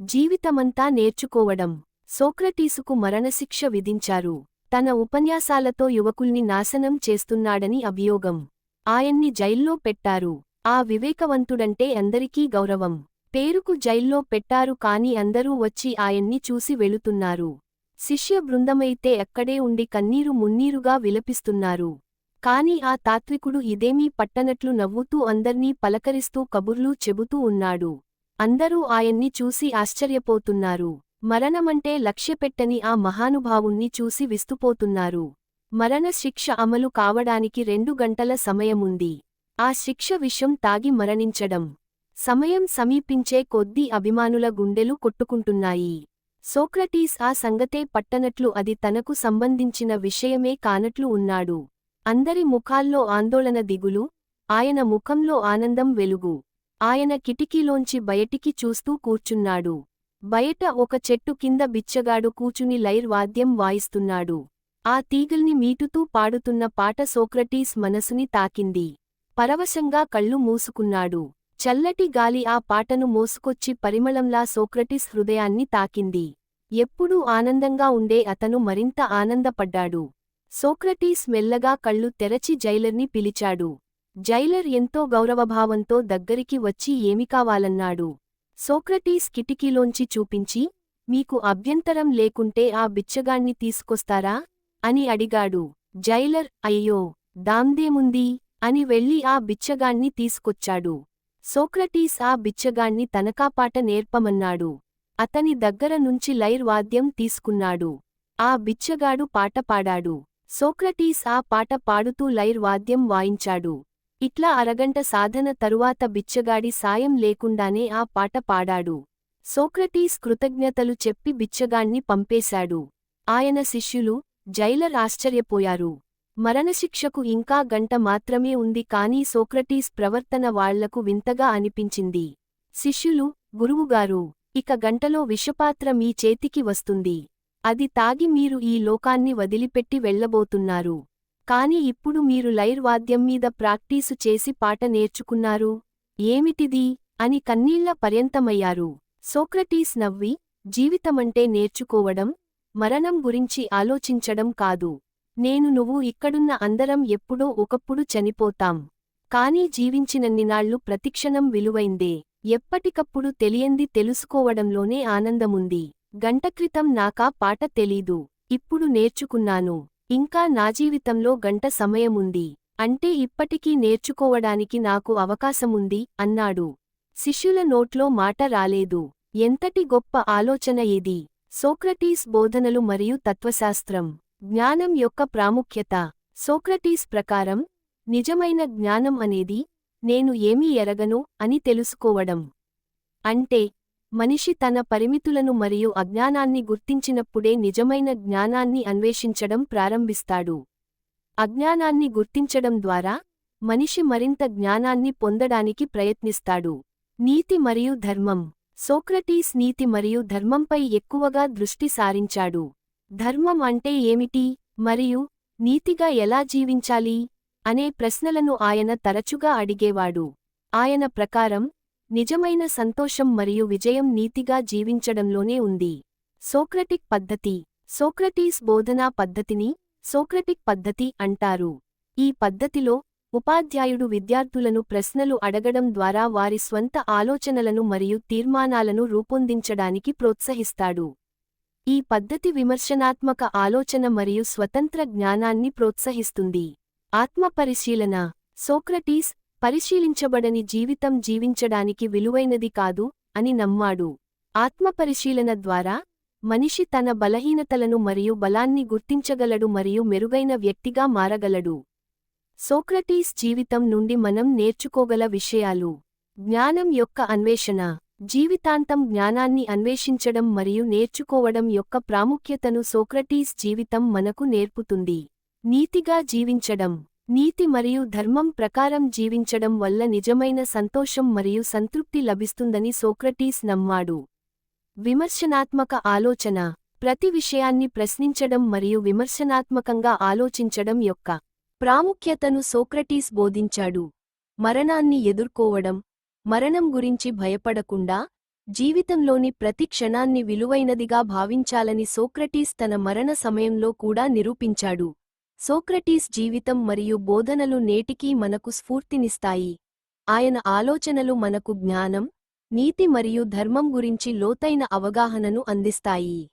జీవితమంతా నేర్చుకోవడం. సోక్రటీసుకు మరణశిక్ష విధించారు. తన ఉపన్యాసాలతో యువకుల్ని నాశనం చేస్తున్నాడని అభియోగం. ఆయన్ని జైల్లో పెట్టారు. ఆ వివేకవంతుడంటే అందరికీ గౌరవం. పేరుకు జైల్లో పెట్టారు కాని అందరూ వచ్చి ఆయన్ని చూసి వెళుతున్నారు. శిష్య బృందమైతే అక్కడే ఉండి కన్నీరు మున్నీరుగా విలపిస్తున్నారు. కాని ఆ తాత్వికుడు ఇదేమీ పట్టనట్లు నవ్వుతూ అందర్నీ పలకరిస్తూ కబుర్లు చెబుతూ ఉన్నాడు. అందరూ ఆయన్ని చూసి ఆశ్చర్యపోతున్నారు. మరణమంటే లక్ష్యపెట్టని ఆ మహానుభావుణ్ణి చూసి విస్తుపోతున్నారు. మరణశిక్ష అమలు కావడానికి రెండు గంటల సమయముంది. ఆ శిక్ష విషం తాగి మరణించడం. సమయం సమీపించే కొద్దీ అభిమానుల గుండెలు కొట్టుకుంటున్నాయి. సోక్రటీస్ ఆ సంగతే పట్టనట్లు అది తనకు సంబంధించిన విషయమే కానట్లు ఉన్నాడు. అందరి ముఖాల్లో ఆందోళన దిగులు ఆయన ముఖంలో ఆనందం వెలుగు. ఆయన కిటికీలోంచి బయటికి చూస్తూ కూర్చున్నాడు. బయట ఒక చెట్టు కింద బిచ్చగాడు కూచుని లైర్ వాద్యం వాయిస్తున్నాడు. ఆ తీగల్ని మీటుతూ పాడుతున్న పాట సోక్రటీస్ మనసుని తాకింది. పరవశంగా కళ్ళు మూసుకున్నాడు. చల్లటి గాలి ఆ పాటను మోసుకొచ్చి పరిమళంలా సోక్రటీస్ హృదయాన్ని తాకింది. ఎప్పుడూ ఆనందంగా ఉండే అతను మరింత ఆనందపడ్డాడు. సోక్రటీస్ మెల్లగా కళ్ళు తెరచి జైలర్ని పిలిచాడు. జైలర్ ఎంతో గౌరవభావంతో దగ్గరికి వచ్చి ఏమి కావాలన్నాడు? సోక్రటీస్ కిటికీలోంచి చూపించి మీకు అభ్యంతరం లేకుంటే ఆ బిచ్చగాణ్ణి తీసుకొస్తారా? అని అడిగాడు. జైలర్ అయ్యో దాందేముంది? అని వెళ్ళి ఆ బిచ్చగాణ్ణి తీసుకొచ్చాడు. సోక్రటీస్ ఆ బిచ్చగాణ్ణి తనకాపాట నేర్పమన్నాడు. అతని దగ్గర నుంచి లైర్ వాద్యం తీసుకున్నాడు. ఆ బిచ్చగాడు పాట పాడాడు. సోక్రటీస్ ఆ పాట పాడుతూ లైర్ వాద్యం వాయించాడు. ఇట్లా అరగంట సాధన తరువాత బిచ్చగాడి సాయం లేకుండానే ఆ పాట పాడాడు. సోక్రటీస్ కృతజ్ఞతలు చెప్పి బిచ్చగాణ్ణి పంపేశాడు. ఆయన శిష్యులు జైలర్ ఆశ్చర్యపోయారు. మరణశిక్షకు ఇంకా గంట మాత్రమే ఉంది కానీ సోక్రటీస్ ప్రవర్తన వాళ్ళకు వింతగా అనిపించింది. శిష్యులు గురువుగారు ఇక గంటలో విషపాత్ర మీ చేతికి వస్తుంది. అది తాగి మీరు ఈ లోకాన్ని వదిలిపెట్టి వెళ్ళబోతున్నారు కాని ఇప్పుడు మీరు లైర్ వాద్యం మీద ప్రాక్టీసు చేసి పాట నేర్చుకున్నారు. ఏమిటిది? అని కన్నీళ్ళ పర్యంతమయ్యారు. సోక్రటీస్ నవ్వి జీవితమంటే నేర్చుకోవడం మరణం గురించి ఆలోచించడం కాదు. నేను నువ్వు ఇక్కడున్న అందరం ఎప్పుడో ఒకప్పుడు చనిపోతాం. కానీ జీవించినన్నినాళ్ళు ప్రతిక్షణం విలువైందే. ఎప్పటికప్పుడు తెలియంది తెలుసుకోవడంలోనే ఆనందముంది. గంటక్రితం నాకా పాట తెలీదు. ఇప్పుడు నేర్చుకున్నాను. ఇంకా నా జీవితంలో గంట సమయముంది. అంటే ఇప్పటికీ నేర్చుకోవడానికి నాకు అవకాశముంది అన్నాడు. శిష్యుల నోట్లో మాట రాలేదు. ఎంతటి గొప్ప ఆలోచన ఇది. సోక్రటీస్ బోధనలు మరియు తత్వశాస్త్రం. జ్ఞానం యొక్క ప్రాముఖ్యత. సోక్రటీస్ ప్రకారం నిజమైన జ్ఞానం అనేది నేను ఏమీ ఎరగను అని తెలుసుకోవడం. అంటే మనిషి తన పరిమితులను మరియు అజ్ఞానాన్ని గుర్తించినప్పుడే నిజమైన జ్ఞానాన్ని అన్వేషించడం ప్రారంభిస్తాడు. అజ్ఞానాన్ని గుర్తించడం ద్వారా మనిషి మరింత జ్ఞానాన్ని పొందడానికి ప్రయత్నిస్తాడు. నీతి మరియు ధర్మం. సోక్రటీస్ నీతి మరియు ధర్మంపై ఎక్కువగా దృష్టి సారించాడు. ధర్మం అంటే ఏమిటి? మరియు నీతిగా ఎలా జీవించాలి? అనే ప్రశ్నలను ఆయన తరచుగా అడిగేవాడు. ఆయన ప్రకారం నిజమైన సంతోషం మరియు విజయం నీతిగా జీవించడంలోనే ఉంది. సోక్రటిక్ పద్ధతి. సోక్రటీస్ బోధనా పద్ధతిని సోక్రటిక్ పద్ధతి అంటారు. ఈ పద్ధతిలో ఉపాధ్యాయుడు విద్యార్థులను ప్రశ్నలు అడగడం ద్వారా వారి స్వంత ఆలోచనలను మరియు తీర్మానాలను రూపొందించడానికి ప్రోత్సహిస్తాడు. ఈ పద్ధతి విమర్శనాత్మక ఆలోచన మరియు స్వతంత్ర జ్ఞానాన్ని ప్రోత్సహిస్తుంది. ఆత్మపరిశీలన. సోక్రటీస్ పరిశీలించబడని జీవితం జీవించడానికి విలువైనది కాదు అని నమ్మాడు. ఆత్మపరిశీలన ద్వారా మనిషి తన బలహీనతలను మరియు బలాన్ని గుర్తించగలడు మరియు మెరుగైన వ్యక్తిగా మారగలడు. సోక్రటీస్ జీవితం నుండి మనం నేర్చుకోగల విషయాలు. జ్ఞానం యొక్క అన్వేషణ. జీవితాంతం జ్ఞానాన్ని అన్వేషించడం మరియు నేర్చుకోవడం యొక్క ప్రాముఖ్యతను సోక్రటీస్ జీవితం మనకు నేర్పుతుంది. నీతిగా జీవించడం. నీతి మరియు ధర్మం ప్రకారం జీవించడం వల్ల నిజమైన సంతోషం మరియు సంతృప్తి లభిస్తుందని సోక్రటీస్ నమ్మాడు. విమర్శనాత్మక ఆలోచన. ప్రతి విషయాన్ని ప్రశ్నించడం మరియు విమర్శనాత్మకంగా ఆలోచించడం యొక్క ప్రాముఖ్యతను సోక్రటీస్ బోధించాడు. మరణాన్ని ఎదుర్కోవడం. మరణం గురించి భయపడకుండా జీవితంలోని ప్రతి క్షణాన్ని విలువైనదిగా భావించాలని సోక్రటీస్ తన మరణ సమయంలో కూడా నిరూపించాడు. సోక్రటీస్ జీవితం మరియు బోధనలు నేటికీ మనకు స్ఫూర్తినిస్తాయి. ఆయన ఆలోచనలు మనకు జ్ఞానం నీతి మరియు ధర్మం గురించి లోతైన అవగాహనను అందిస్తాయి.